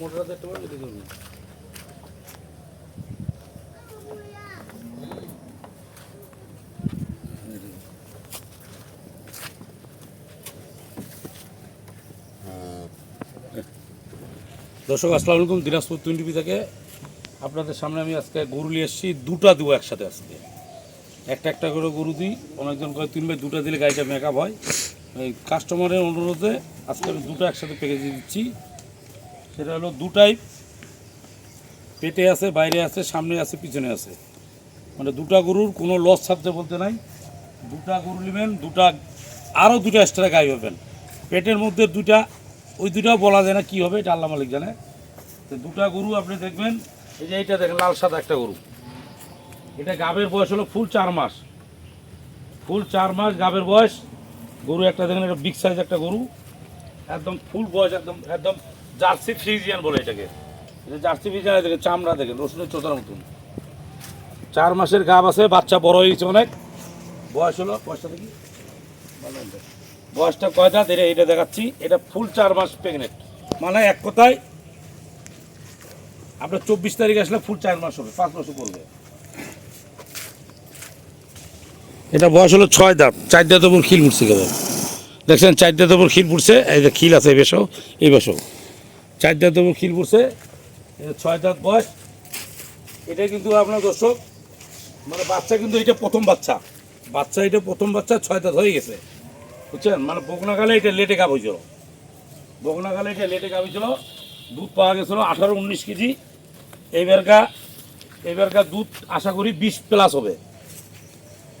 মোটরটা একটু বন্ধ করে দর্শক, আসসালামু আলাইকুম, দিনাজপুর টোয়েন্টি থেকে। আপনাদের সামনে আমি আজকে গরু নিয়ে এসেছি, দুটা দেবো একসাথে আজকে। একটা একটা করে গরু দিই, অনেকজন কয় তিন ভাই দুটা দিলে গাড়িটা মেকআপ হয়। এই কাস্টমারের অনুরোধে আজকে আমি দুটো একসাথে প্যাকেজ দিচ্ছি। সেটা হলো দুটাই পেটে আছে, বাইরে আছে, সামনে আছে, পিছনে আছে। মানে দুটা গরুর কোনো লস থাকতে বলতে নাই। দুটা গরু নেবেন, দুটা আরও দুটা এক্সট্রা গাই হবেন পেটের মধ্যে দুটা ওই দুটাও বলা যায় না কী হবে, এটা আল্লাহ মালিক জানে। তো দুটা গরু আপনি দেখবেন, এই যে এইটা দেখেন, লাল সাদা একটা গরু। এটা গাবের বয়স হলো ফুল চার মাস। ফুল চার মাস গাবের বয়স। গরু একটা দেখেন, এটা বিগ সাইজ একটা গরু। একদম ফুল বয়স, একদম একদম জার্সি ফ্রিজিয়ান বলে এটাকে। এটা জার্সি ফ্রিজিয়ান দেখেন চামড়া দেখেন, রসুনের চোতার মতন। চার মাসের গাব আছে, বাচ্চা বড় হয়েছে অনেক। বয়স হলো, বয়সটা দেখি। বয়সটা কয়টা এটা এটা দেখাচ্ছি। এটা ফুল চার মাস প্রেগনেন্ট মানে এক কথায়, আপনার চব্বিশ তারিখ আসলে ফুল চার মাস হবে, পাঁচ মাসও করবে এটা বয়স হলো ছয় দাঁত। চার দাঁত খিল উঠছে কেবল। দেখছেন, চার দাঁত ওপর খিল পড়ছে, এই যে খিল আছে এই বেশও এই বেশও চার দাঁত খিল এটা ছয় দাঁত বয়স। এটা কিন্তু আপনার দর্শক মানে বাচ্চা কিন্তু এটা প্রথম বাচ্চা। বাচ্চা এটা প্রথম বাচ্চা, ছয় দাঁত হয়ে গেছে। বুঝছেন? মানে বকনাকালে এটা লেটে কাপ হয়েছিল বকনাকালে এটা লেটে কাপ হয়েছিল দুধ পাওয়া গেছিল আঠারো উনিশ কেজি। এইবারকা এইবারকার দুধ আশা করি বিশ প্লাস হবে।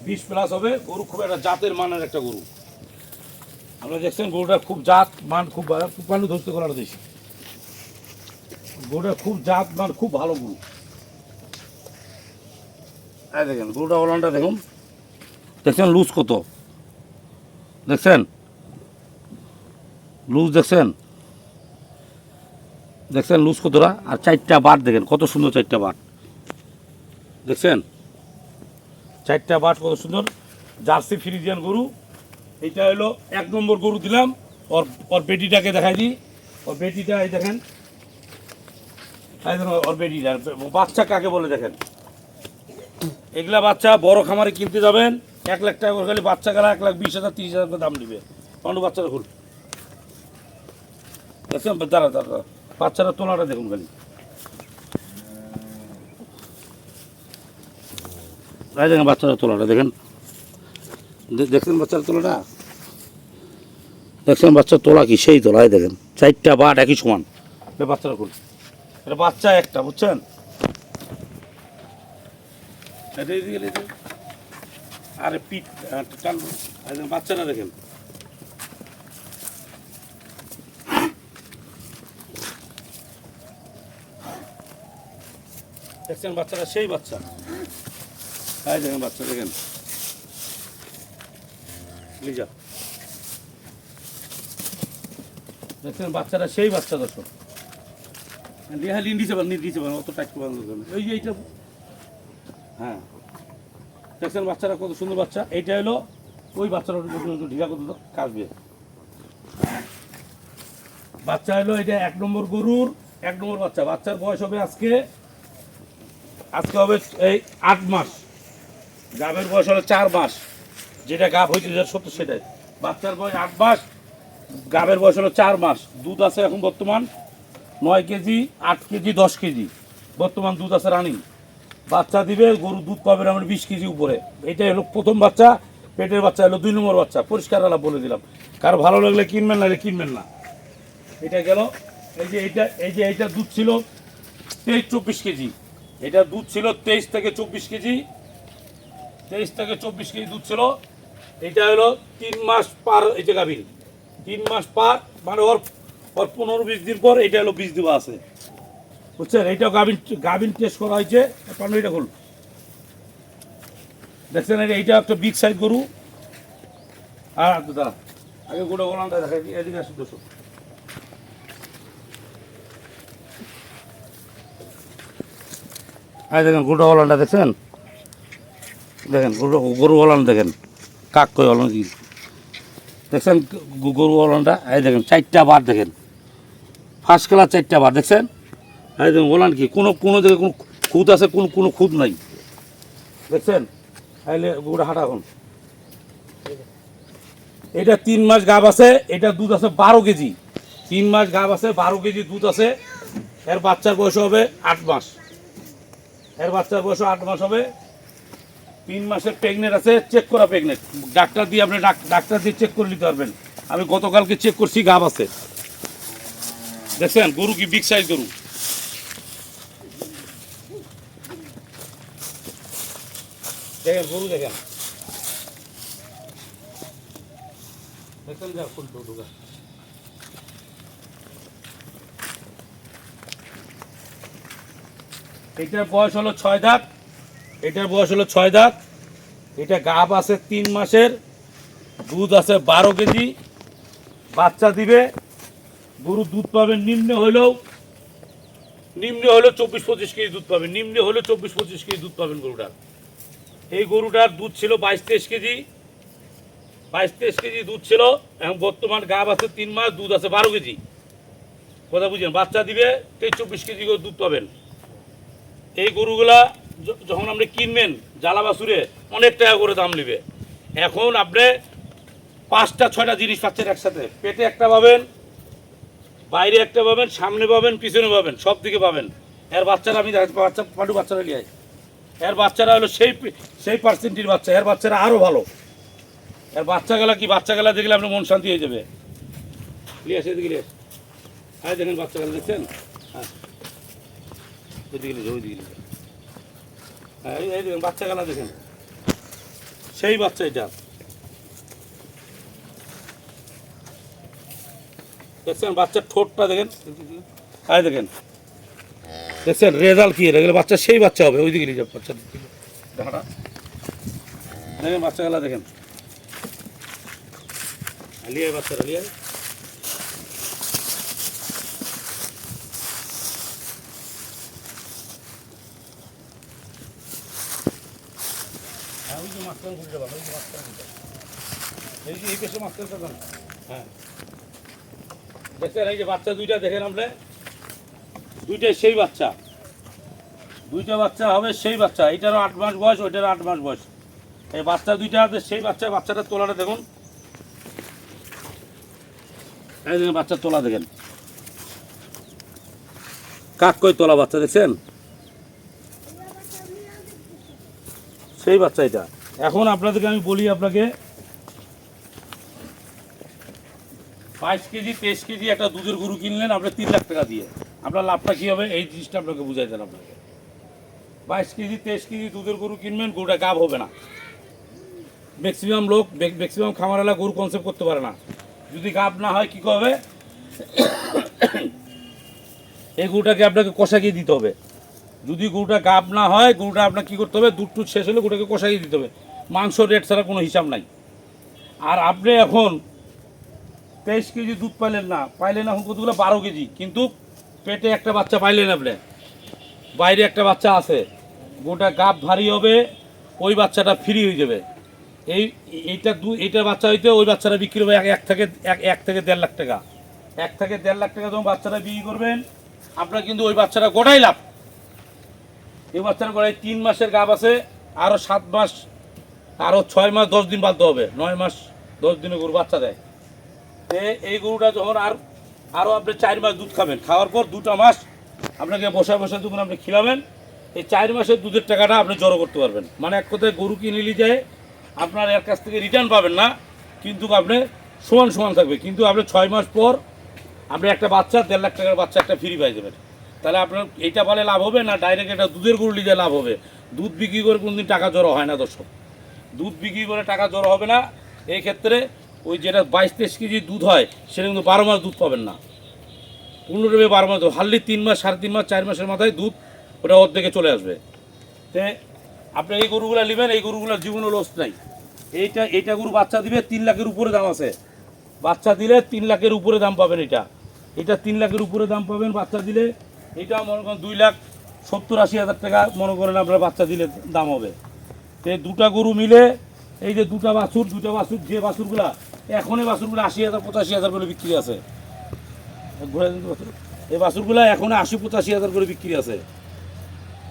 বিশ প্লাস হবে, গরু খুব একটা জাতের মানের একটা গরু। আপনারা দেখছেন গরুটা খুব জাত মান খুব ভালো ধরতে করার দিয়েছি। গরুটা খুব জাত মান খুব ভালো গরু। এই দেখেন, গরুটা ওলানটা দেখুন। দেখছেন লুজ কত? দেখছেন? লুজ দেখছেন? দেখছেন লুজ কতটা? আর চারটা বাট দেখেন, কত সুন্দর চারটা বাট দেখছেন? চারটা বাট কত সুন্দর। জার্সি ফ্রিজিয়ান গরু এইটা হলো এক নম্বর গরু দিলাম। ওর ওর বেটিটাকে দেখাই দিই। ওর বেটিটা এই দেখেন ওর বেটিটা। বাচ্চা কাকে বলে দেখেন? এগুলা বাচ্চা বড় খামারে কিনতে যাবেন। এক লাখ টাকা করে খালি বাচ্চা গেলা এক লাখ বিশ হাজার, তিরিশ হাজার দাম নিবে। পান্ডু বাচ্চারা খুল দেখছেন দাঁড়া দাঁড়া বাচ্চারা তোলাটা দেখুন খালি। এই দেখেন বাচ্চারা তোলাটা, দেখেন। দেখছেন বাচ্চার তোলাটা? দেখছেন বাচ্চার তোলা কি? সেই তোলা দেখেন। চারটা বাট একই সমান। বাচ্চারা খুল। এটা বাচ্চা একটা, বুঝছেন? এটা। আরে পিঠ টান বাচ্চারা দেখেন। দেখছেন বাচ্চারা সেই বাচ্চা। এই দেখেন বাচ্চা, দেখেন। লিজা দেখছেন বাচ্চারা সেই বাচ্চা, দর্শক। হ্যাঁ লিন দিতে পারেন দিতে পারেন অত টাইট করে ওই যে এইটা হ্যাঁ। দেখছেন বাচ্চারা কত সুন্দর বাচ্চা? এইটা হলো ওই বাচ্চারা ঢিলা করতে দাও, কাটবে বাচ্চা হলো এটা এক নম্বর গরুর এক নম্বর বাচ্চা। বাচ্চার বয়স হবে আজকে আজকে হবে এই আট মাস। গাভের বয়স হলো চার মাস। যেটা গাভ হয়েছে যেটা সত্য সেটাই। বাচ্চার বয়স আট মাস গাভের বয়স হলো চার মাস। দুধ আছে এখন বর্তমান নয় কেজি আট কেজি দশ কেজি। বর্তমান দুধ আছে রানিং। বাচ্চা দিবে গরু দুধ পাবে আমার বিশ কেজি উপরে। এটাই হলো প্রথম বাচ্চা, পেটের বাচ্চা হলো দুই নম্বর বাচ্চা। পরিষ্কার আলাপ বলে দিলাম। কার ভালো লাগলে কিনবেন না কিনবেন না। এটা গেল। এই যে এইটা, এই যে এইটা দুধ ছিল তেইশ চব্বিশ কেজি। এটা দুধ ছিল তেইশ থেকে চব্বিশ কেজি। তেইশ থেকে চব্বিশ কেজি দুধ ছিল। এটা হলো তিন মাস পার এটা গাভীর। তিন মাস পার মানে ওর ওর পনেরো বিশ দিন পর এটা হলো বিষ দেওয়া আছে। বুঝছেন? এইটাও গাভিন গাভিন টেস্ট করা হয়েছে। পান্ডু এটা খুল দেখছেন এইটা একটা বিগ সাইজ গরু। আর দাদা আগে গোটা ওলানটা দেখাই, এদিকে আসুন দোষক এই দেখেন, গোটা ওলানটা দেখছেন? দেখেন গরু গরু ওলান দেখেন। কাক কই ওলান কি? দেখছেন গরু ওলানটা এই দেখেন, চারটা বার দেখেন। ফার্স্ট ক্লাস চারটা বার, দেখছেন? দেখেন ওলান কি, কোনো কোনো জায়গায় কোনো খুদ আছে, কোন কোনো খুদ নাই। দেখছেন? আইলে গোটা হাঁটা এখন। এটা তিন মাস গাব আছে, এটা দুধ আছে বারো কেজি। তিন মাস গাব আছে, বারো কেজি দুধ আছে। এর বাচ্চার বয়স হবে আট মাস। এর বাচ্চার বয়স আট মাস হবে। তিন মাসের প্রেগনেন্ট আছে চেক করা প্রেগনেন্ট ডাক্তার দিয়ে আপনি ডাক- ডাক্তার দিয়ে চেক করে নিতে পারবেন। আমি গতকালকে চেক করছি, গাব আছে। দেখছেন? গরু কি বিগ সাইজ গরু? দেখেন গরু দেখেন। দেখেন যা ফুল ঢুকা এটার বয়স হলো ছয় দাঁত। এটার বয়স হলো ছয় দাঁত। এটা গাব আছে তিন মাসের, দুধ আছে বারো কেজি। বাচ্চা দিবে। গরু দুধ পাবে নিম্নে হলেও নিম্নে হলেও চব্বিশ পঁচিশ কেজি দুধ পাবেন নিম্নে হলেও চব্বিশ পঁচিশ কেজি দুধ পাবেন গরুটার এই গরুটার দুধ ছিল বাইশ তেইশ কেজি। বাইশ তেইশ কেজি দুধ ছিল। এখন বর্তমান গাব আছে তিন মাস, দুধ আছে বারো কেজি। কথা বুঝছেন বাচ্চা দিবে, তেইশ চব্বিশ কেজি করে দুধ পাবেন। এই গরুগুলা যখন আপনি কিনবেন জ্বালা বাসুরে অনেক টাকা করে দাম নেবে। এখন আপনি পাঁচটা, ছয়টা জিনিস পাচ্ছেন একসাথে। পেটে একটা পাবেন, বাইরে একটা পাবেন, সামনে পাবেন, পিছনে পাবেন, সব দিকে পাবেন। এর বাচ্চারা আমি বাচ্চা পাটু বাচ্চারা নিয়ে। এর বাচ্চারা হলো সেই সেই পার্সেন্টের বাচ্চা, এর বাচ্চারা আরও ভালো। এর বাচ্চাগুলা কি, বাচ্চাগুলা দেখলে আপনার মন শান্তি হয়ে যাবে? এদিকে নিয়ে আস। হ্যাঁ দেখেন বাচ্চাগুলা, দেখছেন? হ্যাঁ। ওইদিকে ওইদিকে হ্যাঁ এই দেখেন বাচ্চাগুলা, দেখেন। সেই বাচ্চা এটা। দেখছেন বাচ্চার ঠোঁটটা, দেখেন? হ্যাঁ দেখেন। দেখছেন রেজাল্ট কি? এটা এগুলো বাচ্চা সেই বাচ্চা হবে। ওইদিকে নিয়ে যাও বাচ্চা। দেখাটা দেখেন বাচ্চাগুলা দেখেন। লিয়ে বাচ্চারা লিয়ে হ্যাঁ ওই যে মাঝখানে ঘুরে যাবেন ওই যে মাঝখানে ঘুরে যাবেন। এই যে এই পেশে মাঝখানে যাবেন হ্যাঁ। দেখছেন এই যে বাচ্চা দুইটা দেখেন আপনি? দুইটাই সেই বাচ্চা। দুইটা বাচ্চা হবে সেই বাচ্চা। এটারও আট মাস বয়স, ওইটারও আট মাস বয়স। এই বাচ্চা দুইটা আছে, সেই বাচ্চা বাচ্চাটা তোলাটা দেখুন। এই দেখেন বাচ্চার তোলা দেখেন। কাক কই তোলা বাচ্চা দেখছেন? সেই বাচ্চা এটা। এখন আপনাদেরকে আমি বলি আপনাকে, বাইশ কেজি, তেইশ কেজি একটা দুধের গরু কিনলেন আপনি তিন লাখ টাকা দিয়ে। আপনার লাভটা কী হবে? এই জিনিসটা আপনাকে বুঝাই দেন আপনাকে। বাইশ কেজি, তেইশ কেজি দুধের গরু কিনবেন, গরুটা গাব হবে না। ম্যাক্সিমাম লোক ম্যাক্সিমাম খামার খামারালা গরু কনসেপ্ট করতে পারে না। যদি গাব না হয়, কী হবে এই গরুটাকে আপনাকে কষাকিয়ে দিতে হবে। যদি গরুটা গাব না হয়, গরুটা আপনার কী করতে হবে? দুধ টুধ শেষ হলে গরুটাকে কষাকিয়ে দিতে হবে। মাংস রেট ছাড়া কোনো হিসাব নাই। আর আপনি এখন তেইশ কেজি দুধ পাইলেন না, পাইলেন এখন কতগুলো? বারো কেজি। কিন্তু পেটে একটা বাচ্চা পাইলেন আপনি? বাইরে একটা বাচ্চা আছে। গোটা গাপ ভারী হবে, ওই বাচ্চাটা ফ্রি হয়ে যাবে। এই, এইটা দু এইটার বাচ্চা হইতে ওই বাচ্চাটা বিক্রি হবে এক থেকে এক থেকে দেড় লাখ টাকা। এক থেকে দেড় লাখ টাকা যখন বাচ্চাটা বিক্রি করবেন, আপনার কিন্তু ওই বাচ্চাটা গোটাই লাভ। এই বাচ্চার গোড়ায় তিন মাসের গাব আছে আরও সাত মাস আরও ছয় মাস দশ দিন বাধ্য হবে। নয় মাস দশ দিনে গরু বাচ্চা দেয়। এই গরুটা যখন আর আরও আপনি চার মাস দুধ খাবেন। খাওয়ার পর দুটা মাস আপনাকে বসে বসে যখন আপনি খিলাবেন। এই চার মাসের দুধের টাকাটা আপনি জড়ো করতে পারবেন। মানে এক কথায় গরু কিনে নিলে যায়, আপনার এর কাছ থেকে রিটার্ন পাবেন না, কিন্তু আপনি সমান সমান থাকবে। কিন্তু আপনি ছয় মাস পর আপনি একটা বাচ্চা, দেড় লাখ টাকার বাচ্চা একটা ফ্রি পাই যাবেন। তাহলে আপনার এইটা বলে লাভ হবে না ডাইরেক্ট এটা দুধের গরু নিলে লাভ হবে? দুধ বিক্রি করে কোনদিন টাকা জড়ো হয় না দর্শক। দুধ বিক্রি করে টাকা জড়ো হবে না। এই ক্ষেত্রে ওই যেটা বাইশ তেইশ কেজি দুধ হয়, সেটা কিন্তু বারো মাস দুধ পাবেন না। পনেরো পূর্ণরূপে বারো মাস হারলি তিন মাস, সাড়ে তিন মাস, চার মাসের মাথায় দুধ ওটা ওর অর্ধেকে চলে আসবে। তে আপনি এই গরুগুলো নেবেন, এই গরুগুলোর জীবনও লস নাই। এইটা এইটা গরু বাচ্চা দিবে, তিন লাখের উপরে দাম আছে। বাচ্চা দিলে তিন লাখের উপরে দাম পাবেন এটা। এটা তিন লাখের উপরে দাম পাবেন বাচ্চা দিলে। এটা মনে করেন দুই লাখ সত্তর আশি হাজার টাকা মনে করেন আপনার বাচ্চা দিলে দাম হবে। তো দুটা গরু মিলে, এই যে দুটা বাছুর দুটা বাছুর, যে বাছুরগুলা এখনই বাছুরগুলো আশি হাজার, পঁচাশি হাজার করে বিক্রি আছে। এই বাছুরগুলো এখন আশি, পঁচাশি হাজার করে বিক্রি আছে।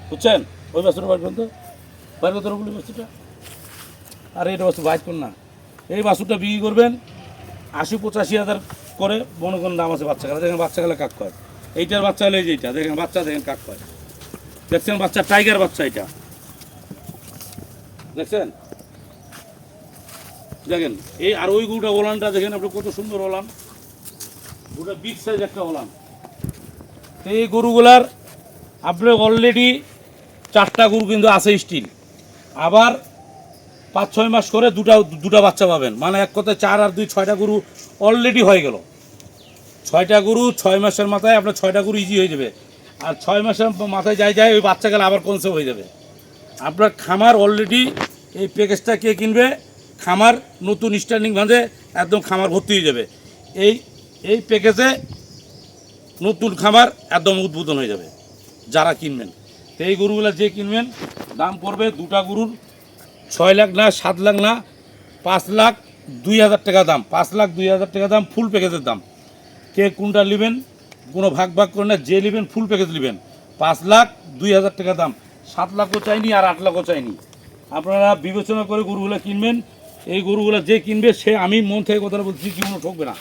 বুঝছেন? ওই বাছুর বাড়ি পর্যন্ত বাইরে কত বলি বাছুরটা। আর এটা বাছুর বাইক না। এই বাছুরটা বিক্রি করবেন আশি, পঁচাশি হাজার করে। মনে করেন দাম আছে বাচ্চা গেলে দেখেন বাচ্চা গেলে কাক কয়। এইটার বাচ্চা হলে এই যে এইটা। দেখেন বাচ্চা, দেখেন কাক কয়। দেখছেন বাচ্চা, টাইগার বাচ্চা এটা। দেখছেন? দেখেন, এই আর ওই গরুটা ওলানটা দেখেন আপনি কত সুন্দর ওলান। গরুটা বিগ সাইজ একটা ওলান। এই গরুগুলার আপনার অলরেডি চারটা গরু কিন্তু আছে স্টিল আবার পাঁচ, ছয় মাস করে দুটা দুটা বাচ্চা পাবেন। মানে এক কথায় চার আর দুই, ছয়টা গরু অলরেডি হয়ে গেল। ছয়টা গরু ছয় মাসের মাথায় আপনার ছয়টা গরু ইজি হয়ে যাবে। আর ছয় মাসের মাথায় যাই যায় ওই বাচ্চা গেলে আবার কনসেপ্ট হয়ে যাবে। আপনার খামার অলরেডি এই প্যাকেজটা কে কিনবে? খামার নতুন স্ট্যান্ডিং ভাঁজে একদম খামার ভর্তি হয়ে যাবে। এই এই প্যাকেজে নতুন খামার একদম উদ্বোধন হয়ে যাবে, যারা কিনবেন। তো এই গরুগুলো যে কিনবেন, দাম পড়বে দুটা গরুর ছয় লাখ না, সাত লাখ না, পাঁচ লাখ দুই হাজার টাকা দাম, পাঁচ লাখ দুই হাজার টাকা দাম ফুল প্যাকেজের দাম। কে কোনটা নেবেন, কোনো ভাগ ভাগ করে না, যে নেবেন ফুল প্যাকেজ নেবেন। পাঁচ লাখ দুই হাজার টাকা দাম, সাত লাখও চাইনি আর আট লাখও চাইনি। আপনারা বিবেচনা করে গরুগুলো কিনবেন এই গরুগুলো যে কিনবে সে আমি মন থেকে কথাটা বলছি কি কোনো ঠকবে না।